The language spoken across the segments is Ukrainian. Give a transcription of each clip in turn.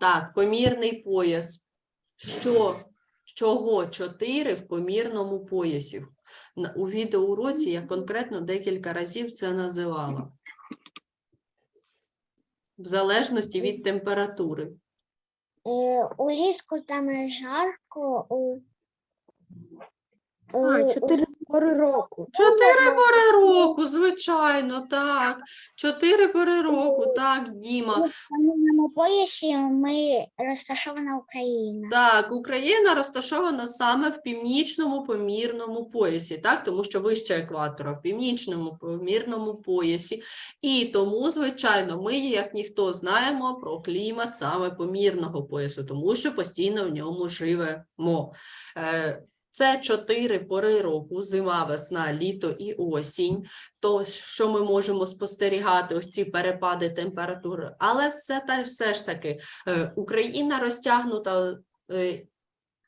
Так, помірний пояс. Що, чого 4 в помірному поясі? У відеоуроці я конкретно декілька разів це називала. В залежності від температури. Е, У ліску там жарко, у, А, чотири пори року. Чотири пори року, звичайно, так. Чотири пори року, так, Діма. помірному поясі ми розташована Україна. Так, Україна розташована саме в північному помірному поясі, так, тому що вище екватора, в північному помірному поясі. І тому, звичайно, ми, як ніхто, знаємо про клімат саме помірного поясу, тому що постійно в ньому живемо. Це чотири пори року: зима, весна, літо і осінь. То, що ми можемо спостерігати, ось ці перепади температури. Але все та все ж таки Е, Україна розтягнута е,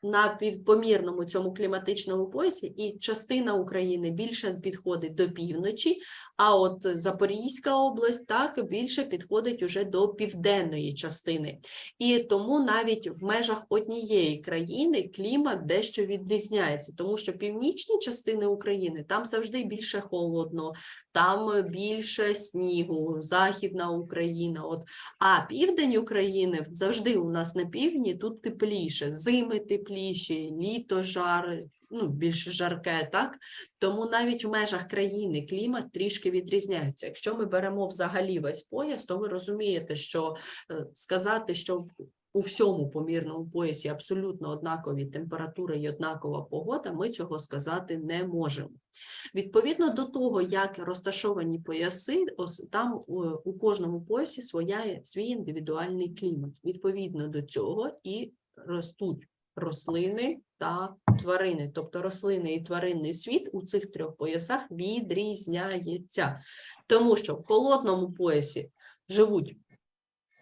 на півпомірному цьому кліматичному поясі, і частина України більше підходить до півночі, а от Запорізька область так більше підходить уже до південної частини. І тому навіть в межах однієї країни клімат дещо відрізняється, тому що північні частини України там завжди більше холодно, там більше снігу, Західна Україна. От а південь України завжди у нас на півдні тут тепліше, зими тепліші, літо жар, ну, більш жарке, так? Тому навіть в межах країни клімат трішки відрізняється. Якщо ми беремо взагалі весь пояс, то ви розумієте, що е, сказати, що у всьому помірному поясі абсолютно однакові температури і однакова погода, ми цього сказати не можемо. Відповідно до того, як розташовані пояси, там е, у кожному поясі своя, свій індивідуальний клімат. Відповідно до цього і ростуть рослини та тварини. Тобто рослини і тваринний світ у цих трьох поясах відрізняється. Тому що в холодному поясі живуть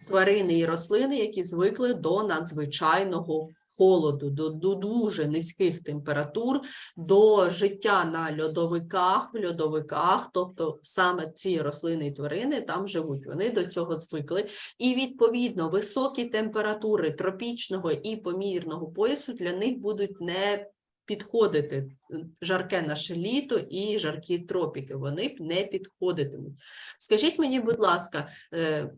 тварини і рослини, які звикли до надзвичайного холоду, до, до дуже низьких температур, до життя на льодовиках, в льодовиках, тобто саме ці рослини і тварини там живуть. Вони до цього звикли. І відповідно високі температури тропічного і помірного поясу для них будуть не підходити жарке наше літо і жаркі тропіки. Вони б не підходитимуть. Скажіть мені, будь ласка, е,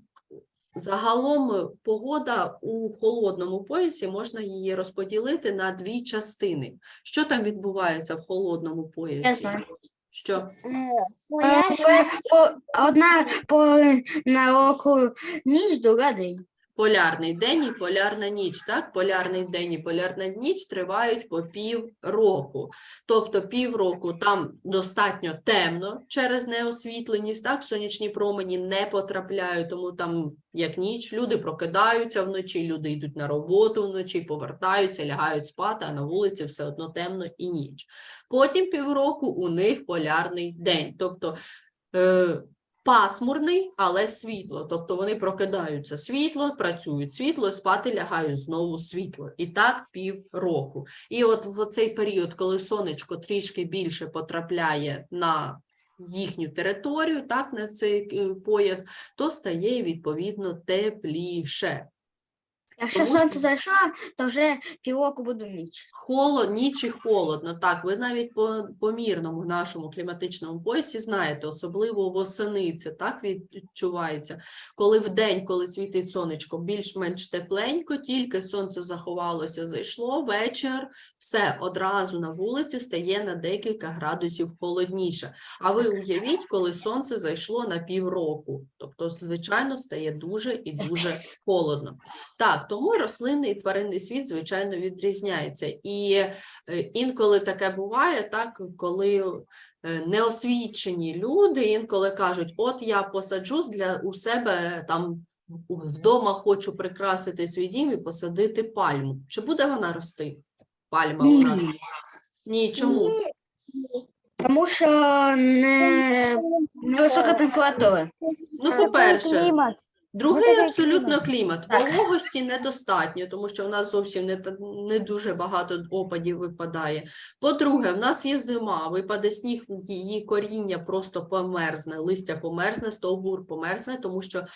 Загалом е, погода у холодному поясі можна її розподілити на дві частини. Що там відбувається в холодному поясі? знаю. Що? Е, Е, по- на оку ніч, друга день. Полярний день і полярна ніч. Так, полярний день і полярна ніч тривають по пів року. Тобто півроку там достатньо темно через неосвітленість, так, сонячні промені не потрапляють, тому там як ніч, люди прокидаються вночі, люди йдуть на роботу вночі, повертаються, лягають спати, а на вулиці все одно темно і ніч. Потім півроку у них полярний день. Тобто е, пасмурний, але світло. Тобто вони прокидаються світло, працюють світло, спати лягають знову світло. І так півроку. І от в цей період, коли сонечко трішки більше потрапляє на їхню територію, так, на цей е, пояс, то стає відповідно тепліше. Якщо Тому сонце зайшло, то вже півроку буде ніч. Холод, ніч і холодно. Так, ви навіть по помірному нашому кліматичному поясі знаєте, особливо восени це так відчувається. Коли в день, коли світить сонечко, більш-менш тепленько, тільки сонце заховалося, зайшло вечір, все одразу на вулиці стає на декілька градусів холодніше. А ви уявіть, коли сонце зайшло на півроку, тобто, звичайно, стає дуже і дуже холодно. Так, тому рослинний і тваринний світ, звичайно, відрізняється. І е, інколи таке буває, так, коли е, неосвічені люди інколи кажуть: от я посаджу для у себе там вдома хочу прикрасити свій дім і посадити пальму. Чи буде вона рости? Пальма у нас? Ні, чому? Тому що не невисока температура. Ну, по-перше, клімат. Другий абсолютно клімат. клімат. Так. Вологості недостатньо, тому що у нас зовсім не, не дуже багато опадів випадає. По-друге, в нас є зима, випаде сніг, її коріння просто померзне, листя померзне, стовбур померзне, тому що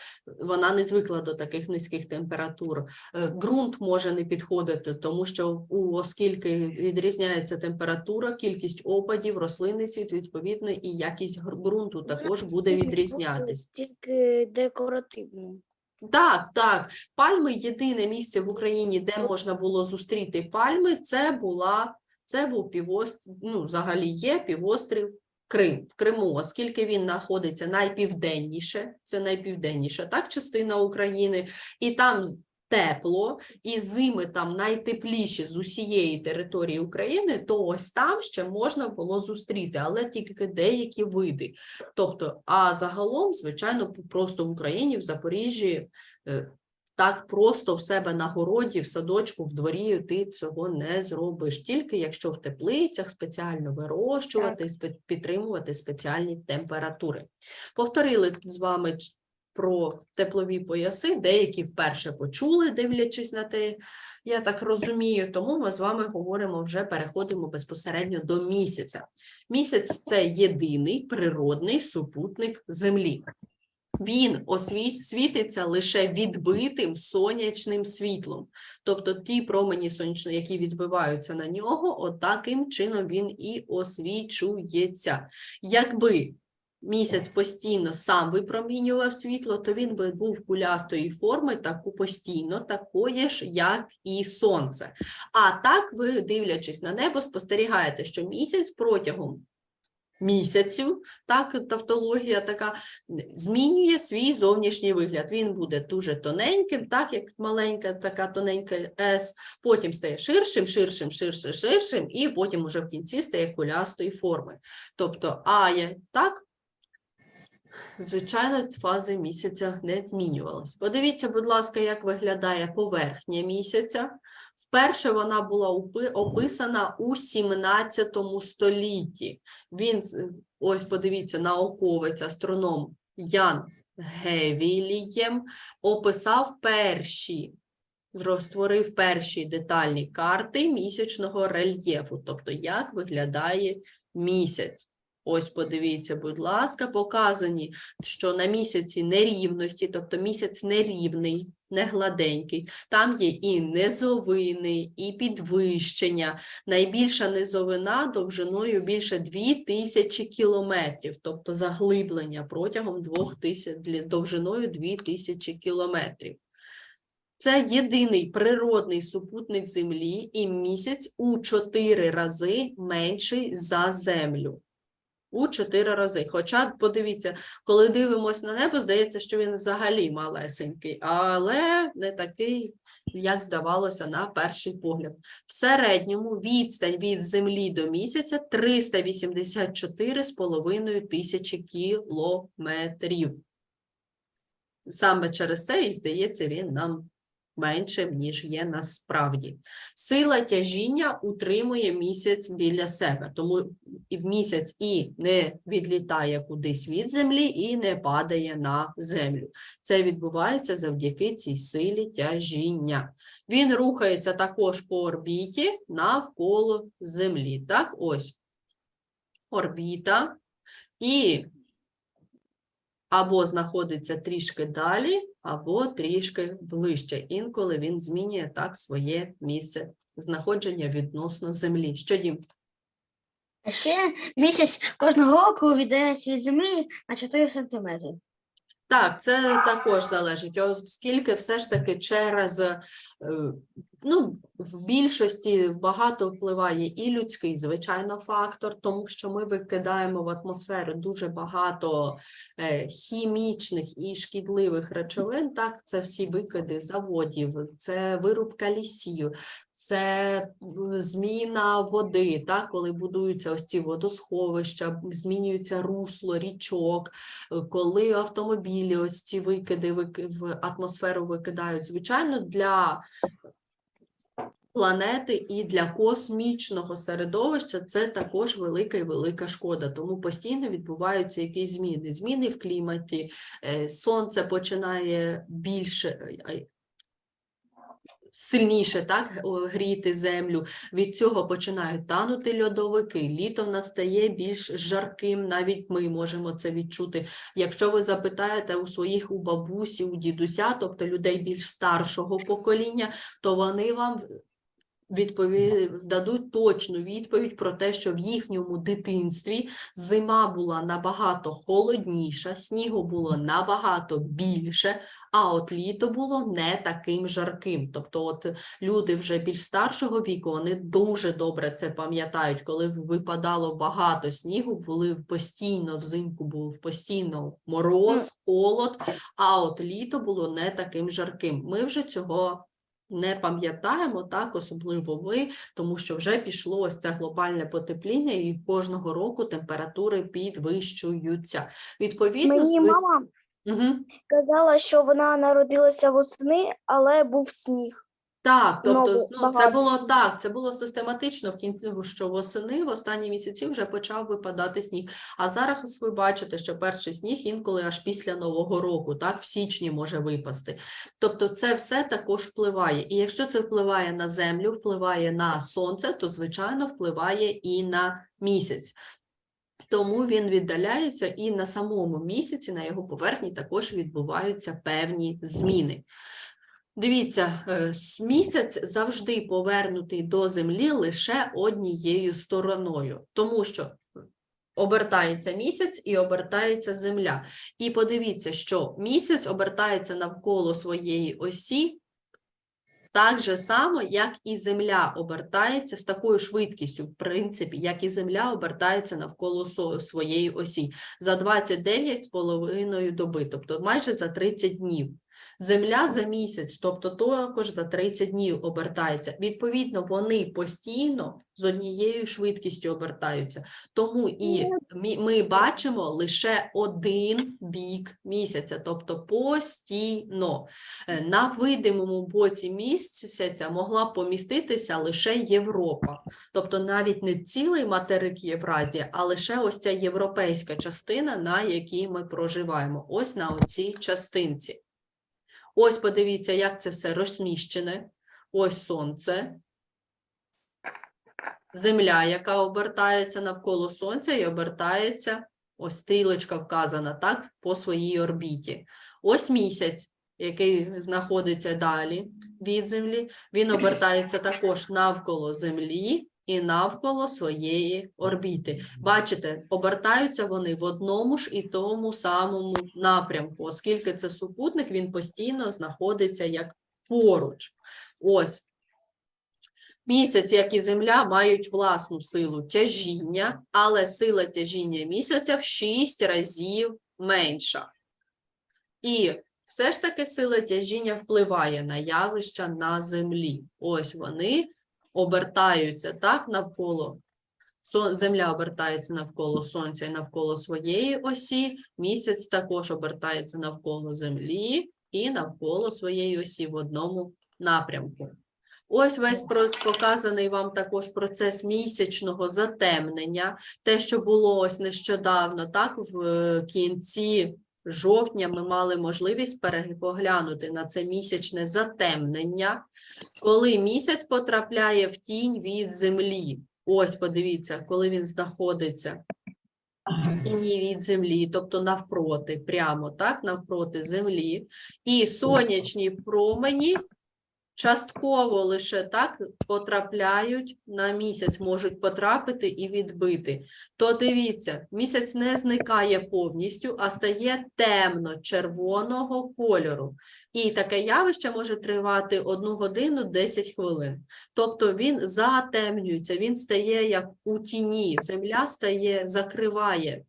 вона не звикла до таких низьких температур. Е, Ґрунт може не підходити, тому що у, оскільки відрізняється температура, кількість опадів, рослинний світ, відповідно, і якість ґрунту також буде відрізнятись. Тільки декоративно. Так, так. Пальми єдине місце в Україні, де можна було зустріти пальми, це була це був півострів, ну, взагалі є півострів Крим в Криму, оскільки він знаходиться найпівденніше, це найпівденніша так, частина України, і там тепло, і зими там найтепліші з усієї території України, то ось там ще можна було зустріти, але тільки деякі види. Тобто, а загалом, звичайно, просто в Україні, в Запоріжжі, е, так просто в себе на городі, в садочку, в дворі ти цього не зробиш. Тільки якщо в теплицях спеціально вирощувати, спе- підтримувати спеціальні температури. Повторили з вами про теплові пояси, деякі вперше почули, дивлячись на те, я так розумію. Тому ми з вами говоримо вже переходимо безпосередньо до місяця. Місяць це єдиний природний супутник Землі. Він світиться лише відбитим сонячним світлом. Тобто ті промені сонячні, які відбиваються на нього, от чином він і освічується. Якби місяць постійно сам випромінював світло, то він би був кулястої форми, таку постійно, такої ж, як і сонце. А так ви, дивлячись на небо, спостерігаєте, що місяць протягом місяців, так, тавтологія така, змінює свій зовнішній вигляд. Він буде дуже тоненьким, так як маленька, така тоненька S, потім стає ширшим, ширшим, ширшим, ширшим, і потім уже в кінці стає кулястої форми. Тобто, а я так. Звичайно, фази місяця не змінювалися. Подивіться, будь ласка, як виглядає поверхня місяця. Вперше вона була описана у 17 столітті. Він, ось подивіться, науковець, астроном Ян Гевілієм описав перші, створив перші детальні карти місячного рельєфу, тобто як виглядає місяць. Ось подивіться, будь ласка, показані, що на місяці нерівності, тобто місяць нерівний, не гладенький. Там є і низовини, і підвищення. Найбільша низовина довжиною більше 2000 кілометрів, тобто заглиблення протягом 2000, для- довжиною 2000 кілометрів. Це єдиний природний супутник Землі, і місяць у 4 рази менший за Землю. У 4 рази. Хоча, подивіться, коли дивимося на небо, здається, що він взагалі малесенький, але не такий, як здавалося, на перший погляд. В середньому відстань від Землі до місяця 384,5 тисячі кілометрів. Саме через це і здається він нам меншим, ніж є насправді. Сила тяжіння утримує місяць біля себе, тому в місяць і не відлітає кудись від землі, і не падає на землю. Це відбувається завдяки цій силі тяжіння. Він рухається також по орбіті навколо Землі. Так, ось орбіта, і або знаходиться трішки далі, або трішки ближче. Інколи він змінює так своє місце знаходження відносно Землі. Що дім? А ще місяць кожного року віддається від землі на 4 сантиметри. Так, це також залежить, оскільки все ж таки через е, ну, в більшості багато впливає і людський, звичайно, фактор, тому що ми викидаємо в атмосферу дуже багато е, хімічних і шкідливих речовин. Так, це всі викиди заводів, це вирубка лісів, це зміна води, так, коли будуються ось ці водосховища, змінюється русло річок, е, коли автомобілі ось ці викиди в атмосферу викидають. Звичайно, для планети і для космічного середовища це також велика і велика шкода. Тому постійно відбуваються якісь зміни. Зміни в кліматі, е, сонце починає більше. Сильніше так гріти землю. Від цього починають танути льодовики. Літо настає більш жарким. Навіть ми можемо це відчути. Якщо ви запитаєте у своїх у бабусі, у дідуся, тобто людей більш старшого покоління, то вони вам відпові... дадуть точну відповідь про те, що в їхньому дитинстві зима була набагато холодніша, снігу було набагато більше, а от літо було не таким жарким. Тобто, от люди вже більш старшого віку, вони дуже добре це пам'ятають, коли випадало багато снігу, були постійно взимку був постійно мороз, холод, а от літо було не таким жарким. Ми вже цього не пам'ятаємо, так, особливо ми, тому що вже пішло ось це глобальне потепління, і кожного року температури підвищуються. Відповідно, Мені сви- мама угу. казала, що вона народилася восени, але був сніг. Так, тобто Знову ну, це було так, це було систематично в кінці, що восени в останні місяці вже почав випадати сніг. А зараз ви бачите, що перший сніг інколи аж після Нового року, так, в січні може випасти. Тобто це все також впливає. І якщо це впливає на землю, впливає на сонце, то звичайно впливає і на місяць. Тому він віддаляється, і на самому місяці, на його поверхні також відбуваються певні зміни. Дивіться, е, місяць завжди повернутий до землі лише однією стороною, тому що обертається місяць і обертається земля. І подивіться, що місяць обертається навколо своєї осі так же само, як і Земля обертається з такою швидкістю, в принципі, як і Земля обертається навколо своєї осі за 29 з половиною доби, тобто майже за 30 днів. Земля за місяць, тобто також за 30 днів обертається. Відповідно, вони постійно з однією швидкістю обертаються. Тому і ми бачимо лише один бік місяця, тобто постійно. Е, На видимому боці місяця могла поміститися лише Європа, тобто навіть не цілий материк Євразія, а лише ось ця європейська частина, на якій ми проживаємо. Ось на оцій частинці. Ось подивіться, як це все розміщене. Ось сонце. Земля, яка обертається навколо сонця і обертається, ось стрілочка вказана, так, по своїй орбіті. Ось місяць, який знаходиться далі від Землі, він обертається також навколо Землі і навколо своєї орбіти. Бачите, обертаються вони в одному ж і тому самому напрямку, оскільки це супутник, він постійно знаходиться як поруч. Ось. Місяць, як і Земля, мають власну силу тяжіння, але сила тяжіння місяця в 6 разів менша. І все ж таки сила тяжіння впливає на явища на Землі. Ось вони обертаються так навколо. Земля обертається навколо Сонця і навколо своєї осі, місяць також обертається навколо Землі і навколо своєї осі в одному напрямку. Ось весь показаний вам також процес місячного затемнення, те, що було ось нещодавно, так, в е, кінці жовтня ми мали можливість переглянути на це місячне затемнення, коли місяць потрапляє в тінь від землі. Ось подивіться, коли він знаходиться в тіні від землі, тобто навпроти, прямо так, навпроти землі, і сонячні промені частково лише так потрапляють на місяць, можуть потрапити і відбити. То дивіться, місяць не зникає повністю, а стає темно-червоного кольору. І таке явище може тривати 1 годину 10 хвилин. Тобто він затемнюється, він стає як у тіні, земля стає, закриває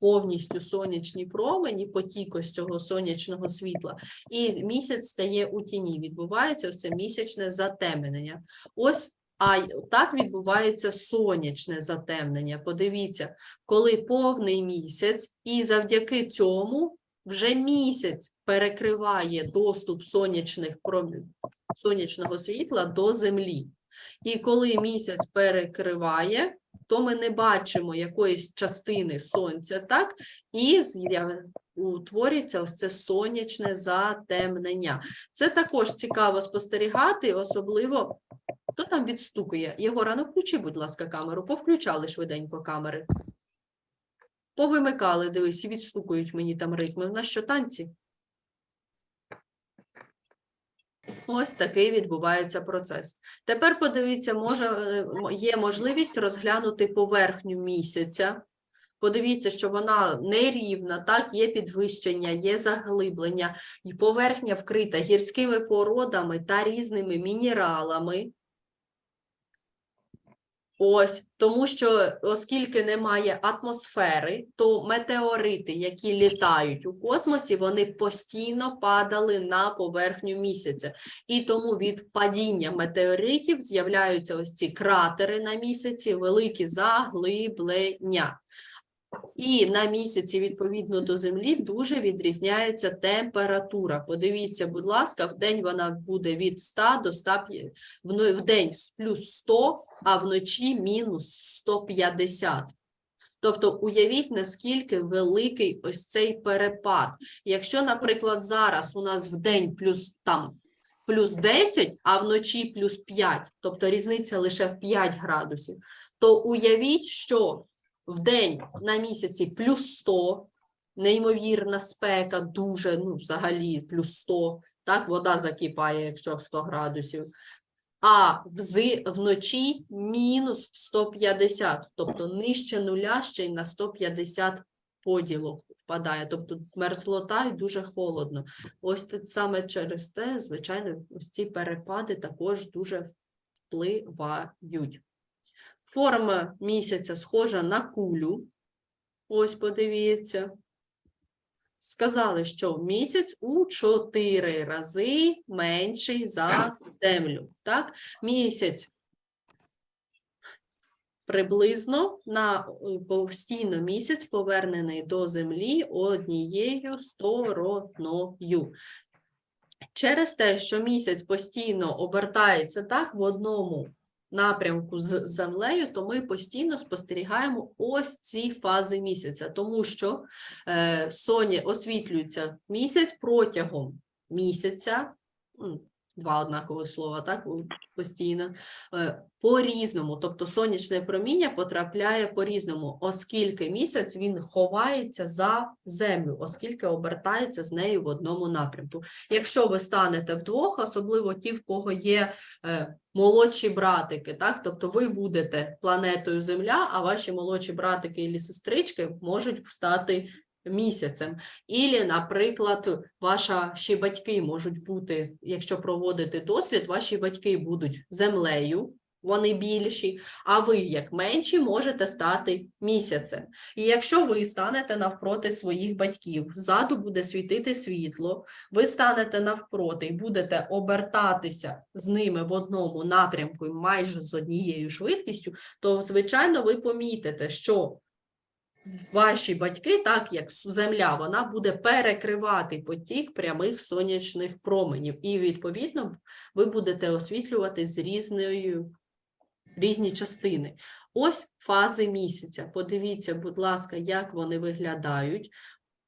повністю сонячні промені, потік ось цього сонячного світла, і місяць стає у тіні. Відбувається ось це місячне затемнення. Ось а так відбувається сонячне затемнення. Подивіться, коли повний місяць, і завдяки цьому вже місяць перекриває доступ сонячних пром- сонячного світла до землі. І коли місяць перекриває, то ми не бачимо якоїсь частини сонця, так? І утворюється ось це сонячне затемнення. Це також цікаво спостерігати, особливо хто там відстукує. Єгора, ну включи, будь ласка, камеру, повключали швиденько камери. Повимикали, дивись, і відстукують мені там ритми. В нас що танці? Ось такий відбувається процес. Тепер подивіться, може, е, є можливість розглянути поверхню місяця. Подивіться, що вона нерівна, так, є підвищення, є заглиблення, і поверхня вкрита гірськими породами та різними мінералами. Ось, тому що оскільки немає атмосфери, то метеорити, які літають у космосі, вони постійно падали на поверхню місяця. І тому від падіння метеоритів з'являються ось ці кратери на місяці, великі заглиблення. І на місяці, відповідно до Землі, дуже відрізняється температура. Подивіться, будь ласка, в день вона буде від 100 до 105, в день плюс 100, а вночі мінус 150. Тобто уявіть, наскільки великий ось цей перепад. Якщо, наприклад, зараз у нас в день плюс там плюс 10, а вночі плюс 5, тобто різниця лише в 5 градусів, то уявіть, що в день на місяці плюс 100, неймовірна спека, дуже, ну, взагалі, плюс 100, так, вода закипає, якщо 100 градусів. А взи, вночі мінус 150, тобто нижче нуля ще й на 150 поділок впадає, тобто мерзлота і дуже холодно. Ось тут саме через те, звичайно, ось ці перепади також дуже впливають. Форма місяця схожа на кулю. Ось подивіться. Сказали, що місяць у 4 рази менший за землю. Так? Місяць приблизно на е, постійно місяць повернений до землі однією стороною. Через те, що місяць постійно обертається так в одному напрямку з землею, то ми постійно спостерігаємо ось ці фази місяця, тому що е, соня освітлюється місяць протягом місяця, два однакові слова, так, постійно, е, по-різному, тобто сонячне проміння потрапляє по-різному, оскільки місяць він ховається за землю, оскільки обертається з нею в одному напрямку. Якщо ви станете вдвох, особливо ті, в кого є е, молодші братики, так, тобто ви будете планетою Земля, а ваші молодші братики і сестрички можуть стати місяцем. Ілі, наприклад, ваші батьки можуть бути, якщо проводити дослід, ваші батьки будуть землею, вони більші, а ви, як менші, можете стати місяцем. І якщо ви станете навпроти своїх батьків, ззаду буде світити світло, ви станете навпроти і будете обертатися з ними в одному напрямку майже з однією швидкістю, то, звичайно, ви помітите, що ваші батьки, так як земля, вона буде перекривати потік прямих сонячних променів, і відповідно ви будете освітлювати з різною різні частини. Ось фази місяця. Подивіться, будь ласка, як вони виглядають.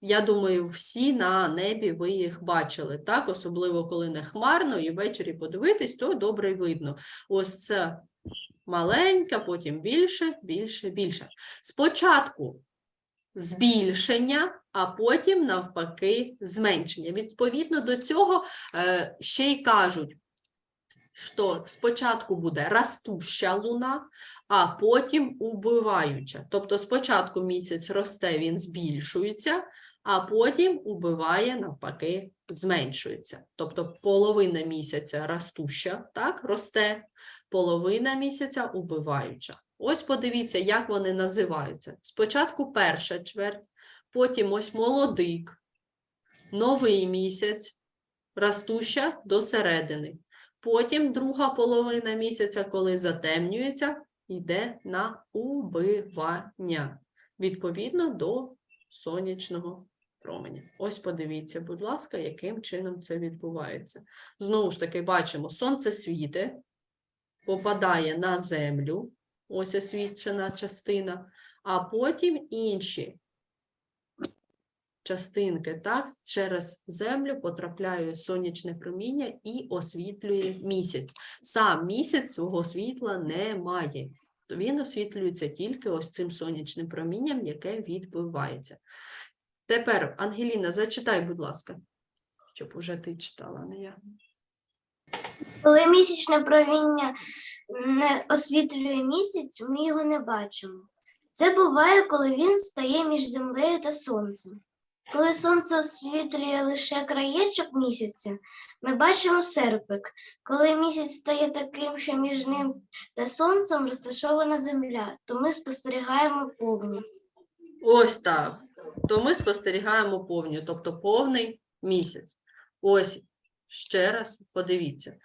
Я думаю, всі на небі ви їх бачили, так? Особливо коли не хмарно, і ввечері подивитись, то добре видно. Ось це маленька, потім більше, більше, більше. Спочатку збільшення, а потім навпаки зменшення. Відповідно до цього е, ще й кажуть, що спочатку буде ростуща луна, а потім убиваюча. Тобто спочатку місяць росте, він збільшується, а потім убиває, навпаки, зменшується. Тобто половина місяця ростуща, так, росте, половина місяця убиваюча. Ось подивіться, як вони називаються. Спочатку перша чверть, потім ось молодик, новий місяць, ростуща до середини. Потім друга половина місяця, коли затемнюється, йде на убивання відповідно до сонячного променя. Ось подивіться, будь ласка, яким чином це відбувається. Знову ж таки, бачимо, сонце світить, попадає на землю, ось освітлена частина, а потім інші частинки, так, через землю потрапляє сонячне проміння і освітлює місяць. Сам місяць свого світла не має. Він освітлюється тільки ось цим сонячним промінням, яке відбивається. Тепер, Ангеліна, зачитай, будь ласка, щоб уже ти читала, не я. Коли місячне провіння не освітлює місяць, ми його не бачимо. Це буває, коли він стає між землею та сонцем. Коли сонце освітлює лише краєчок місяця, ми бачимо серпик. Коли місяць стає таким, що між ним та сонцем розташована земля, то ми спостерігаємо повні. Ось так. То ми спостерігаємо повню, тобто повний місяць. Ось ще раз подивіться.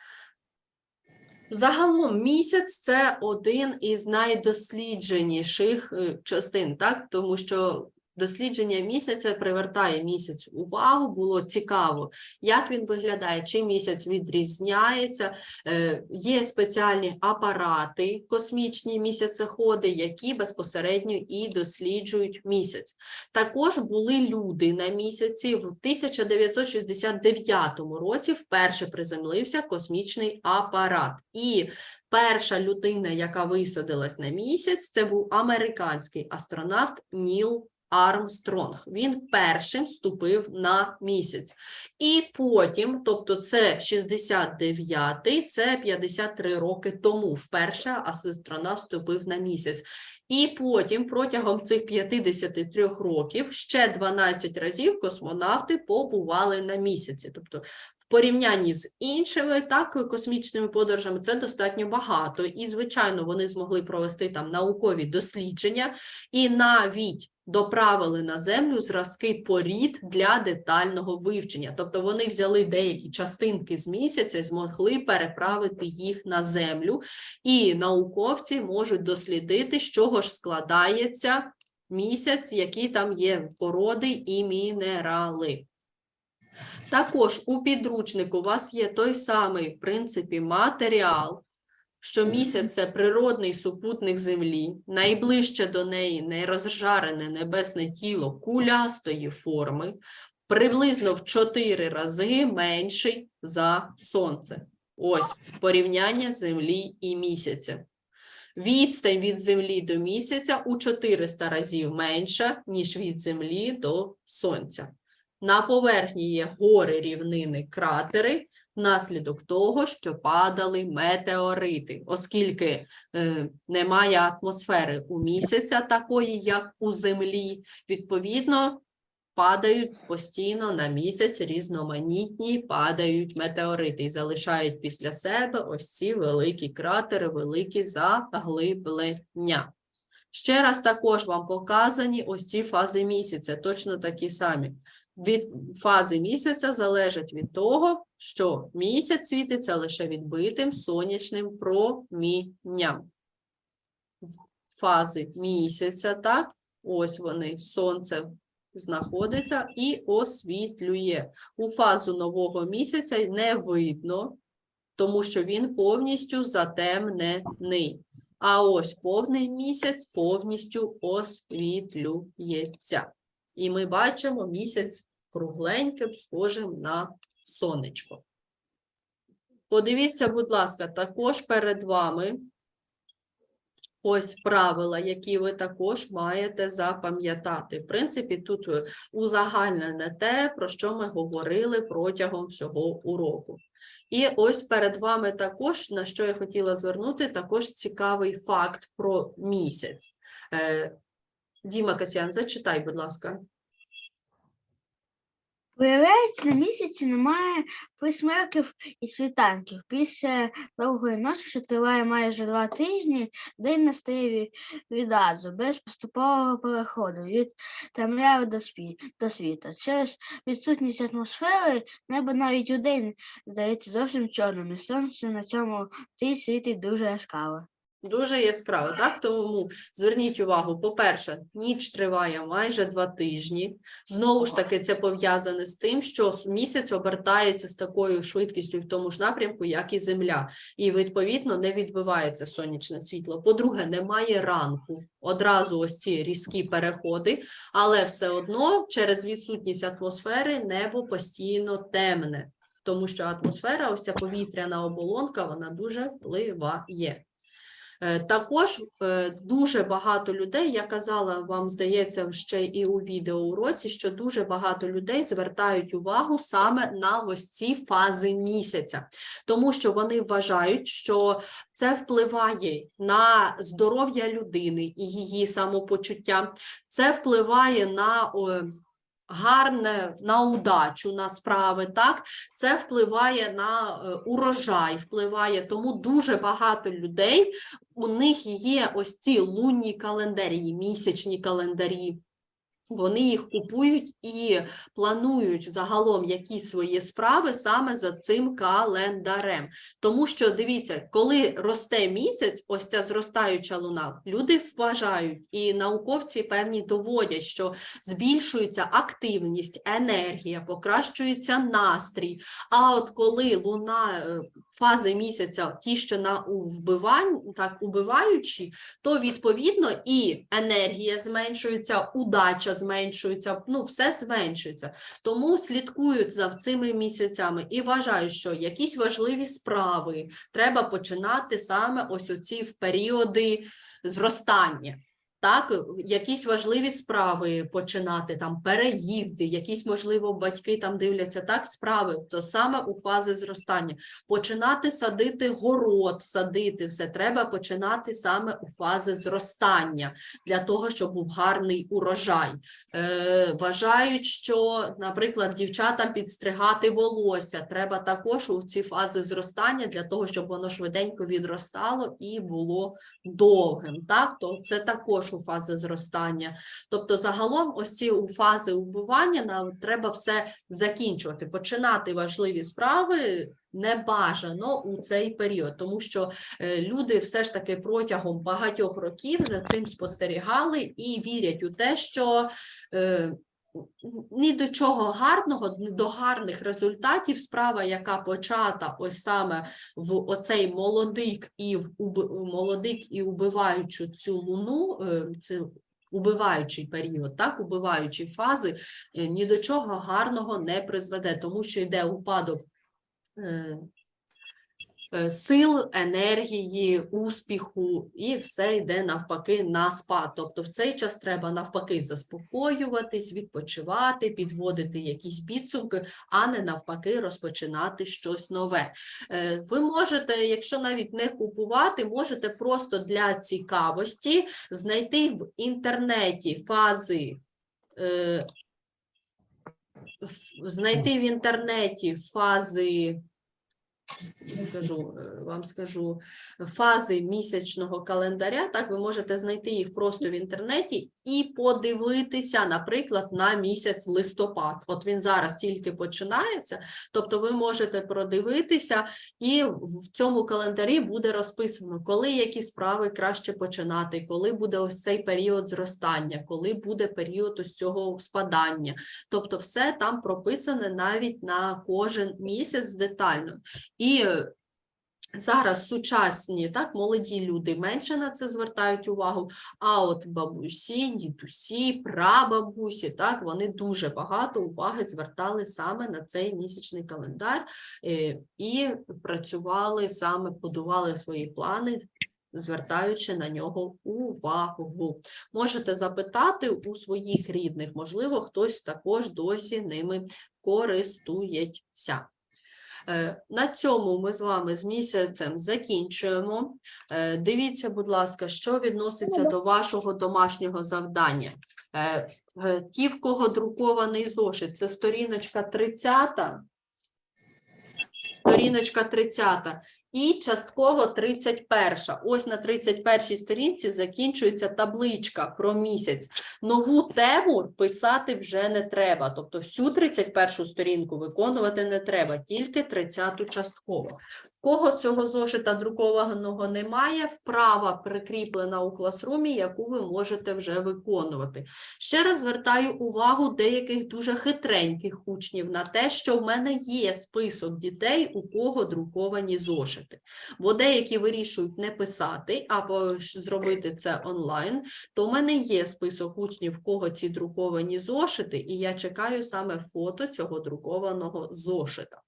Загалом місяць це один із найдослідженіших е, частин, так? Тому що дослідження місяця привертає місяць увагу, було цікаво, як він виглядає, чи місяць відрізняється. Е, Є спеціальні апарати, космічні місяцеходи, які безпосередньо і досліджують місяць. Також були люди на місяці. В 1969 році вперше приземлився космічний апарат. І перша людина, яка висадилась на місяць, це був американський астронавт Ніл Армстронг. Він першим ступив на місяць. І потім, тобто це 69-й, це 53 роки тому вперше астронавт ступив на місяць. І потім протягом цих 53 років ще 12 разів космонавти побували на місяці. Тобто в порівнянні з іншими так космічними подорожами це достатньо багато. І, звичайно, вони змогли провести там наукові дослідження і навіть доправили на землю зразки порід для детального вивчення. Тобто вони взяли деякі частинки з місяця і змогли переправити їх на землю, і науковці можуть дослідити, з чого ж складається місяць, які там є породи і мінерали. Також у підручнику у вас є той самий, в принципі, матеріал, що місяць це природний супутник Землі, найближче до неї нерозжарене небесне тіло кулястої форми, приблизно в 4 рази менший за Сонце. Ось порівняння Землі і місяця. Відстань від Землі до місяця у 400 разів менша, ніж від Землі до Сонця. На поверхні є гори, рівнини, кратери, внаслідок того, що падали метеорити, оскільки е, немає атмосфери у місяця такої, як у Землі, відповідно, падають постійно на місяць різноманітні падають метеорити і залишають після себе ось ці великі кратери, великі заглиблення. Ще раз також вам показані ось ці фази місяця, точно такі самі від фази місяця залежить від того, що місяць світиться лише відбитим сонячним промінням. Фази місяця, так, ось вони, сонце знаходиться і освітлює. У фазу нового місяця не видно, тому що він повністю затемнений. А ось повний місяць повністю освітлюється. І ми бачимо місяць кругленьким, схожим на сонечко. Подивіться, будь ласка, також перед вами ось правила, які ви також маєте запам'ятати. В принципі, тут е, узагальнене те, про що ми говорили протягом всього уроку. І ось перед вами також, на що я хотіла звернути, також цікавий факт про місяць. Діма Касьян, зачитай, будь ласка. Виявляється, на місяці немає присмерків і світанків. Після довгої ночі, що триває майже два тижні, день настає ві- відразу, без поступового переходу від темряви до, спі... до світа. Через відсутність атмосфери небо навіть у день здається зовсім чорним, і сонце на цьому тлі світить дуже яскраво. Дуже яскраво, так? Тому зверніть увагу, по-перше, ніч триває майже два тижні. Знову ж таки, це пов'язане з тим, що місяць обертається з такою швидкістю в тому ж напрямку, як і Земля, і відповідно не відбивається сонячне світло. По-друге, немає ранку. Одразу ось ці різкі переходи, але все одно через відсутність атмосфери небо постійно темне, тому що атмосфера, ось ця повітряна оболонка, вона дуже впливає. Е, Також е, дуже багато людей, я казала вам, здається, ще і у відеоуроці, що дуже багато людей звертають увагу саме на ось ці фази місяця, тому що вони вважають, що це впливає на здоров'я людини і її самопочуття, це впливає на гарне, на удачу, на справи, так? Це впливає на е, урожай, впливає, тому дуже багато людей у них є ось ці лунні календарі, місячні календарі. Вони їх купують і планують загалом якісь свої справи саме за цим календарем. Тому що дивіться, коли росте місяць, ось ця зростаюча луна, люди вважають, і науковці певні доводять, що збільшується активність, енергія, покращується настрій. А от коли луна е, фази місяця ті, що на вбивань, так убиваючі, то відповідно і енергія зменшується, удача зменшується, ну все зменшується. Тому слідкують за цими місяцями і вважаю, що якісь важливі справи треба починати саме ось оці в періоди зростання. Так, якісь важливі справи починати, там переїзди, якісь, можливо, батьки там дивляться так справи, то саме у фази зростання. Починати садити город, садити все треба починати саме у фази зростання для того, щоб був гарний урожай. Е, вважають, що, наприклад, дівчатам підстригати волосся треба також у ці фази зростання для того, щоб воно швиденько відростало і було довгим. Так, то це також у фази зростання. Тобто, загалом, ось ці фази убивання нам треба все закінчувати, починати важливі справи. Не бажано у цей період, тому що е, люди все ж таки протягом багатьох років за цим спостерігали і вірять у те, що е, ні до чого гарного, ні до гарних результатів. Справа, яка почата ось саме в оцей молодик і в молодик і убиваючу цю луну, е, цю убиваючий період, так, убиваючі фази, е, ні до чого гарного не призведе, тому що йде упадок е, сил, енергії, успіху, і все йде навпаки на спад. Тобто в цей час треба навпаки заспокоюватись, відпочивати, підводити якісь підсумки, а не навпаки розпочинати щось нове. Е, Ви можете, якщо навіть не купувати, можете просто для цікавості знайти в інтернеті фази. е, Знайти в інтернеті фази скажу, е, вам скажу фази місячного календаря. Так, ви можете знайти їх просто в інтернеті і подивитися, наприклад, на місяць листопад. От він зараз тільки починається. Тобто, ви можете продивитися, і в цьому календарі буде розписано, коли які справи краще починати, коли буде ось цей період зростання, коли буде період ось цього спадання. Тобто, все там прописане навіть на кожен місяць детально. І е, зараз сучасні, так, молоді люди менше на це звертають увагу, а от бабусі, дідусі, прабабусі, так, вони дуже багато уваги звертали саме на цей місячний календар е, і працювали саме, будували свої плани, звертаючи на нього увагу. Можете запитати у своїх рідних, можливо, хтось також досі ними користується. Е, На цьому ми з вами з місяцем закінчуємо. Е, Дивіться, будь ласка, що відноситься до вашого домашнього завдання. Е, Ті, в кого друкований зошит, це сторіночка 30, сторіночка 30, і частково 31. Ось на 31 сторінці закінчується табличка про місяць. Нову тему писати вже не треба. Тобто всю 31 сторінку виконувати не треба, тільки 30 частково. Кого цього зошита друкованого немає, вправа прикріплена у класрумі, яку ви можете вже виконувати. Ще раз звертаю увагу деяких дуже хитреньких учнів на те, що в мене є список дітей, у кого друковані зошити. Бо деякі вирішують не писати або зробити це онлайн, то в мене є список учнів, в кого ці друковані зошити, і я чекаю саме фото цього друкованого зошита.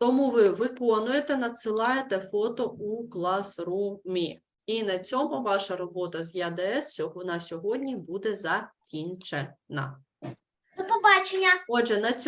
Тому ви виконуєте, надсилаєте фото у класрумі. І на цьому ваша робота з ЯДС на сьогодні буде закінчена. До побачення. Отже, на цьому